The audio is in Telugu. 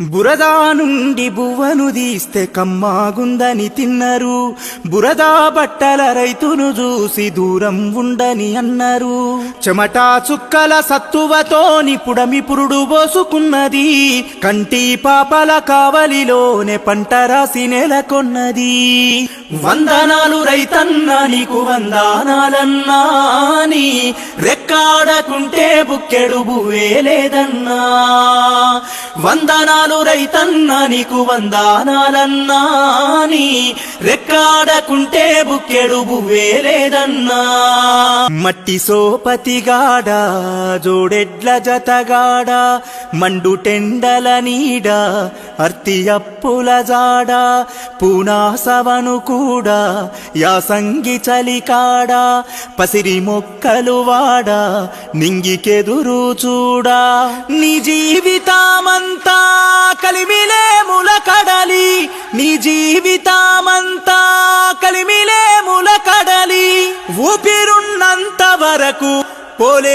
బురదా నుండి బువ్వను తీస్తే కమ్మాగుందని తిన్నరు. బురదా బట్టల రైతును చూసి దూరం ఉండని అన్నారు. చెమటా చుక్కల సత్తువతోని పుడమి పురుడు పోసుకున్నది. కంటి పాపల కావలిలోనే పంట రాసి నెలకొన్నది. వందనాలు రైతన్నా నీకు వందనాలన్నా నీ రెక్కాడకుంటే బుక్కెడు బువ్వే లేదన్నా వందనాలు రైతన్నా నీకు వందనాలన్నా. నీ రెక్కాడకుంటే బుక్కెడు బువ్వే లేదన్నా మట్టి సోపతిగాడ జోడెడ్ల జతగాడ. మండు టెండల నీడ అర్తి అప్పుల జాడ. పూనాసవను కూడా యాసంగి చలికాడ. పసిరి మొక్కలు వాడా నింగికెదురు చూడా. నీ జీవితామంతా కలిమిలే ములకడలి. నీ జీవితామంతా కలిమిలే ములకడలి. ఊపిరున్నంత వరకు పోలే